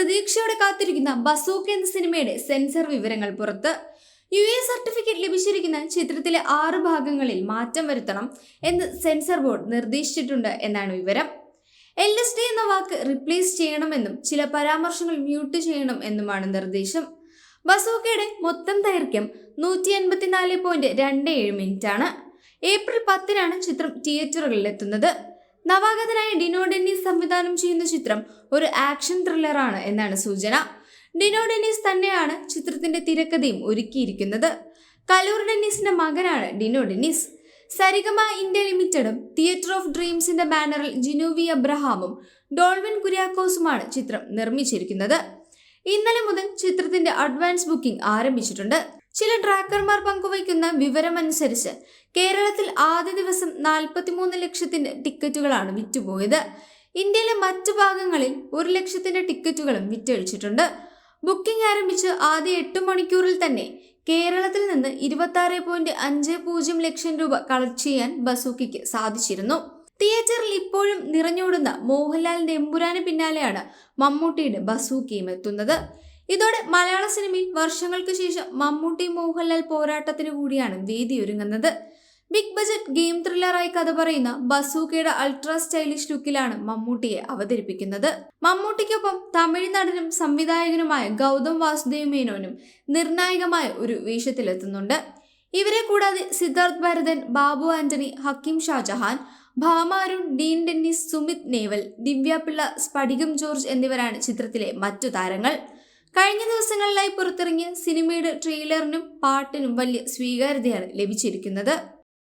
പ്രതീക്ഷയോടെ കാത്തിരിക്കുന്ന ബസൂക്ക് എന്ന സിനിമയുടെ സെൻസർ വിവരങ്ങൾ പുറത്ത് യു എ സർട്ടിഫിക്കറ്റ് ലഭിച്ചിരിക്കുന്ന ചിത്രത്തിലെ ആറ് ഭാഗങ്ങളിൽ മാറ്റം വരുത്തണം എന്ന് സെൻസർ ബോർഡ് നിർദ്ദേശിച്ചിട്ടുണ്ട് എന്നാണ് വിവരം. എൽ എസ് ഡി എന്ന വാക്ക് റിപ്ലേസ് ചെയ്യണമെന്നും ചില പരാമർശങ്ങൾ മ്യൂട്ട് ചെയ്യണം എന്നുമാണ് നിർദ്ദേശം. ബസൂക്കയുടെ മൊത്തം ദൈർഘ്യം നൂറ്റി എൺപത്തിനാല് പോയിന്റ് രണ്ട് ഏഴ് മിനിറ്റ് ആണ്. ഏപ്രിൽ പത്തിനാണ് ചിത്രം തിയേറ്ററുകളിൽ എത്തുന്നത് നവാഗതനായ ഡിനോ ഡെന്നീസ് സംവിധാനം ചെയ്യുന്ന ചിത്രം ഒരു ആക്ഷൻ ത്രില്ലറാണ് എന്നാണ് സൂചന. ഡിനോ ഡെന്നീസ് തന്നെയാണ് ചിത്രത്തിന്റെ തിരക്കഥയും ഒരുക്കിയിരിക്കുന്നത്. കലൂർ ഡെന്നീസിന്റെ മകനാണ് ഡിനോ ഡെന്നീസ്. സരിഗമ ഇന്ത്യ ലിമിറ്റഡും തിയേറ്റർ ഓഫ് ഡ്രീംസിന്റെ ബാനറിൽ ജിനോവി അബ്രഹാമും ഡോൾവിൻ കുര്യാക്കോസുമാണ് ചിത്രം നിർമ്മിച്ചിരിക്കുന്നത്. ഇന്നലെ മുതൽ ചിത്രത്തിന്റെ അഡ്വാൻസ് ബുക്കിംഗ് ആരംഭിച്ചിട്ടുണ്ട്. ചില ട്രാക്കർമാർ പങ്കുവയ്ക്കുന്ന വിവരമനുസരിച്ച് കേരളത്തിൽ ആദ്യ ദിവസം നാൽപ്പത്തിമൂന്ന് ലക്ഷത്തിന്റെ ടിക്കറ്റുകളാണ് വിറ്റുപോയത്. ഇന്ത്യയിലെ മറ്റു ഭാഗങ്ങളിൽ ഒരു ലക്ഷത്തിന്റെ ടിക്കറ്റുകളും വിറ്റഴിച്ചിട്ടുണ്ട്. ബുക്കിംഗ് ആരംഭിച്ച് ആദ്യ എട്ട് മണിക്കൂറിൽ തന്നെ കേരളത്തിൽ നിന്ന് ഇരുപത്തി പോയിന്റ് അഞ്ച് പൂജ്യം ലക്ഷം രൂപ കളക്ട് ചെയ്യാൻ ബസൂക്കിക്ക് സാധിച്ചിരുന്നു. തിയേറ്ററിൽ ഇപ്പോഴും നിറഞ്ഞോടുന്ന മോഹൻലാലിന്റെ എമ്പുരാന് പിന്നാലെയാണ് മമ്മൂട്ടിയുടെ ബസൂക്കിയും എത്തുന്നത്. ഇതോടെ മലയാള സിനിമയിൽ വർഷങ്ങൾക്ക് ശേഷം മമ്മൂട്ടി മോഹൻലാൽ പോരാട്ടത്തിന് കൂടിയാണ് വേദി ഒരുങ്ങുന്നത്. ബിഗ് ബജറ്റ് ഗെയിം ത്രില്ലറായി കഥ പറയുന്ന ബസൂക്കയുടെ അൾട്രാ സ്റ്റൈലിഷ് ലുക്കിലാണ് മമ്മൂട്ടിയെ അവതരിപ്പിക്കുന്നത്. മമ്മൂട്ടിക്കൊപ്പം തമിഴ് നടനും സംവിധായകനുമായ ഗൗതം വാസുദേവ് മേനോനും നിർണായകമായ ഒരു വേഷത്തിലെത്തുന്നുണ്ട്. ഇവരെ കൂടാതെ സിദ്ധാർത്ഥ് ഭരതൻ ബാബു ആന്റണി ഹക്കീം ഷാജഹാൻ ഭാമാരുൺ ഡീൻ ഡെന്നിസ് സുമിത് നേവൽ ദിവ്യാപിള്ള സ്പടികം ജോർജ് എന്നിവരാണ് ചിത്രത്തിലെ മറ്റു താരങ്ങൾ. കഴിഞ്ഞ ദിവസങ്ങളിലായി പുറത്തിറങ്ങിയ സിനിമയുടെ ട്രെയിലറിനും പാട്ടിനും വലിയ സ്വീകാര്യതയാണ് ലഭിച്ചിരിക്കുന്നത്.